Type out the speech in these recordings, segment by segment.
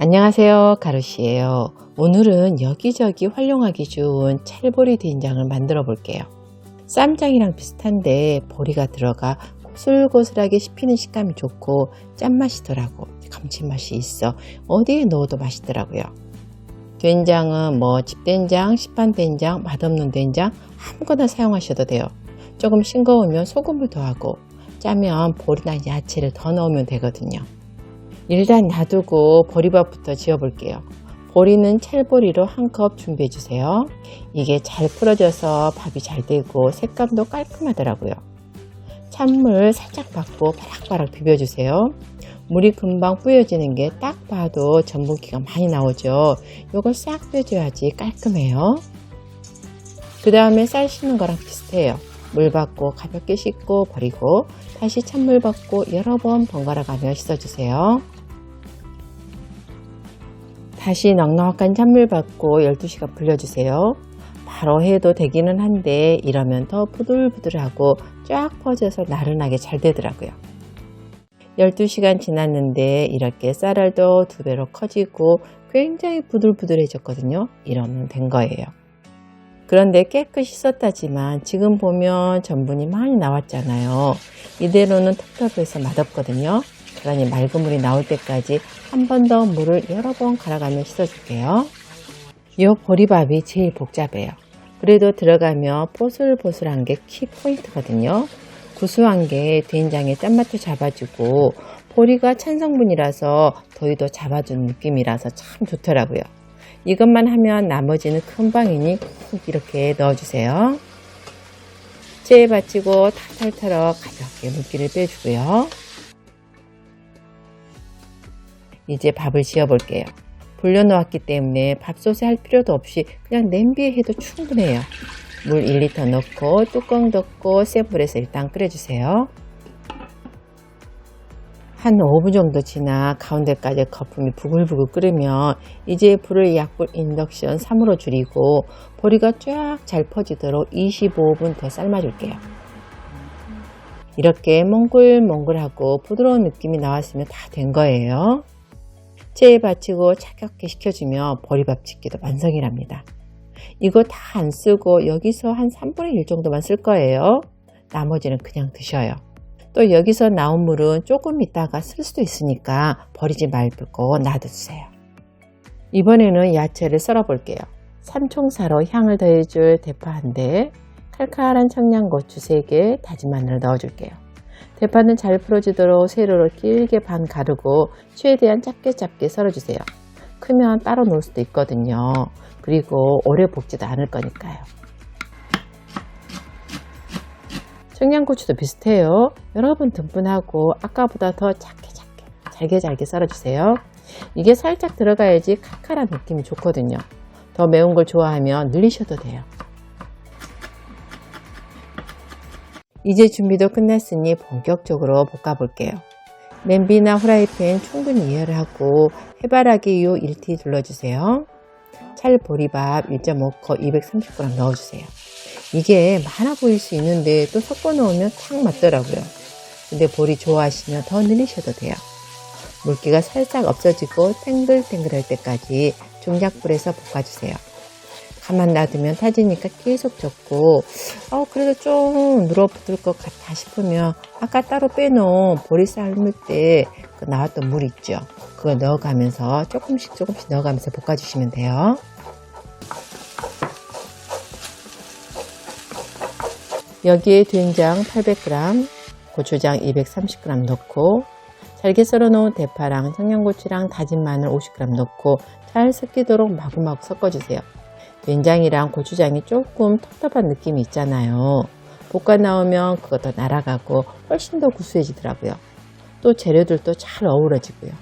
안녕하세요 가루시에요. 오늘은 여기저기 활용하기 좋은 찰보리 된장을 만들어 볼게요. 쌈장이랑 비슷한데 보리가 들어가 고슬고슬하게 씹히는 식감이 좋고 짠맛이더라고. 감칠맛이 있어. 어디에 넣어도 맛있더라고요. 된장은 뭐 집된장, 시판된장, 맛없는 된장 아무거나 사용하셔도 돼요. 조금 싱거우면 소금을 더하고 짜면 보리나 야채를 더 넣으면 되거든요 일단 놔두고 보리밥부터 지어볼게요. 보리는 찰보리로 한 컵 준비해 주세요. 이게 잘 풀어져서 밥이 잘 되고 색감도 깔끔하더라고요. 찬물 살짝 받고 바락바락 비벼주세요. 물이 금방 뿌여지는 게 딱 봐도 전분기가 많이 나오죠. 이걸 싹 빼줘야지 깔끔해요. 그 다음에 쌀 씻는 거랑 비슷해요. 물 받고 가볍게 씻고 버리고 다시 찬물 받고 여러 번 번갈아 가며 씻어주세요. 다시 넉넉한 찬물 받고 12시간 불려주세요. 바로 해도 되기는 한데 이러면 더 부들부들하고 쫙 퍼져서 나른하게 잘 되더라고요. 12시간 지났는데 이렇게 쌀알도 두 배로 커지고 굉장히 부들부들해졌거든요. 이러면 된 거예요. 그런데 깨끗이 씻었다지만 지금 보면 전분이 많이 나왔잖아요. 이대로는 텁텁해서 맛없거든요. 그러니 맑은 물이 나올 때까지 한 번 더 물을 여러 번 갈아가며 씻어줄게요. 이 보리밥이 제일 복잡해요. 그래도 들어가면 보슬보슬한 게 키포인트거든요. 구수한 게 된장의 짠맛도 잡아주고 보리가 찬성분이라서 더위도 잡아주는 느낌이라서 참 좋더라고요. 이것만 하면 나머지는 금방이니 꼭 이렇게 넣어주세요. 체에 받치고 탈탈 털어 가볍게 물기를 빼주고요. 이제 밥을 지어 볼게요. 불려놓았기 때문에 밥솥에 할 필요도 없이 그냥 냄비에 해도 충분해요. 물 1리터 넣고 뚜껑 덮고 센 불에서 일단 끓여주세요. 한 5분 정도 지나 가운데까지 거품이 부글부글 끓으면 이제 불을 약불 인덕션 3으로 줄이고 보리가 쫙 잘 퍼지도록 25분 더 삶아줄게요. 이렇게 몽글몽글하고 부드러운 느낌이 나왔으면 다 된 거예요. 체에 받치고 차갑게 식혀주면 보리밥 짓기도 완성이랍니다. 이거 다 안 쓰고 여기서 한 3분의 1 정도만 쓸 거예요. 나머지는 그냥 드셔요. 또 여기서 나온 물은 조금 있다가 쓸 수도 있으니까 버리지 말고 놔두세요. 이번에는 야채를 썰어 볼게요. 삼총사로 향을 더해줄 대파 한 대, 칼칼한 청양고추 3개, 다진 마늘을 넣어줄게요. 대파는 잘 풀어지도록 세로로 길게 반 가르고 최대한 짧게 짧게 썰어주세요. 크면 따로 놓을 수도 있거든요. 그리고 오래 볶지도 않을 거니까요. 청양고추도 비슷해요. 여러분 듬분하고 아까보다 더 작게 작게 잘게 잘게 썰어주세요. 이게 살짝 들어가야지 칼칼한 느낌이 좋거든요. 더 매운 걸 좋아하면 늘리셔도 돼요. 이제 준비도 끝났으니 본격적으로 볶아 볼게요. 냄비나 후라이팬 충분히 이해를 하고 해바라기 요 1티 둘러주세요. 찰 보리밥 1.5컵 230g 넣어주세요. 이게 많아 보일 수 있는데 또 섞어 놓으면 딱 맞더라고요. 근데 보리 좋아하시면 더 늘리셔도 돼요. 물기가 살짝 없어지고 탱글탱글할 때까지 중약불에서 볶아주세요. 가만 놔두면 타지니까 계속 젓고 어 그래도 좀 늘어붙을 것 같아 싶으면 아까 따로 빼놓은 보리 삶을 때그 나왔던 물 있죠? 그거 넣어가면서 조금씩 조금씩 넣어가면서 볶아주시면 돼요. 여기에 된장 800g 고추장 230g 넣고 잘게 썰어 놓은 대파랑 청양고추랑 다진 마늘 50g 넣고 잘 섞이도록 마구마구 섞어주세요 된장이랑 고추장이 조금 텁텁한 느낌이 있잖아요. 볶아 나오면 그것도 날아가고 훨씬 더 구수해지더라고요. 또 재료들도 잘 어우러지고요.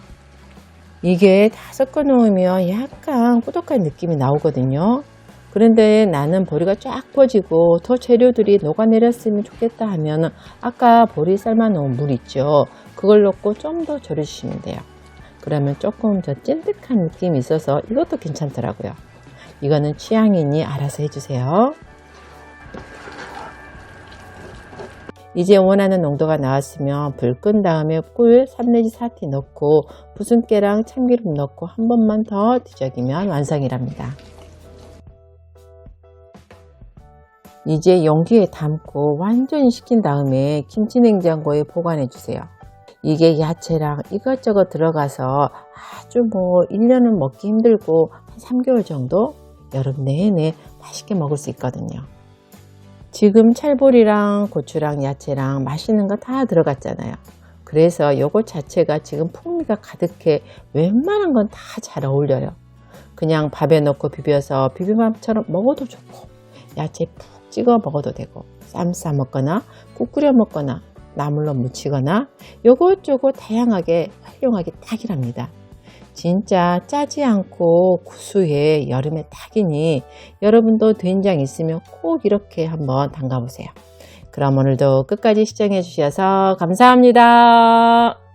이게 다 섞어 놓으면 약간 꾸덕한 느낌이 나오거든요. 그런데 나는 보리가 쫙 퍼지고 더 재료들이 녹아내렸으면 좋겠다 하면 아까 보리 삶아 놓은 물 있죠. 그걸 넣고 좀 더 절여주시면 돼요. 그러면 조금 더 찐득한 느낌이 있어서 이것도 괜찮더라고요. 이거는 취향이니 알아서 해주세요. 이제 원하는 농도가 나왔으면 불 끈 다음에 꿀 3 내지 4티 넣고 부순깨랑 참기름 넣고 한 번만 더 뒤적이면 완성이랍니다. 이제 용기에 담고 완전히 식힌 다음에 김치 냉장고에 보관해 주세요. 이게 야채랑 이것저것 들어가서 아주 뭐 1년은 먹기 힘들고 한 3개월 정도 여름 내내 맛있게 먹을 수 있거든요. 지금 찰보리랑 고추랑 야채랑 맛있는 거 다 들어갔잖아요. 그래서 요거 자체가 지금 풍미가 가득해 웬만한 건 다 잘 어울려요. 그냥 밥에 넣고 비벼서 비빔밥처럼 먹어도 좋고 야채 푹 찍어 먹어도 되고 쌈 싸 먹거나 국 끓여 먹거나 나물로 무치거나 요것저것 다양하게 활용하기 딱이랍니다. 진짜 짜지 않고 구수해 여름에 딱이니 여러분도 된장 있으면 꼭 이렇게 한번 담가 보세요. 그럼 오늘도 끝까지 시청해 주셔서 감사합니다.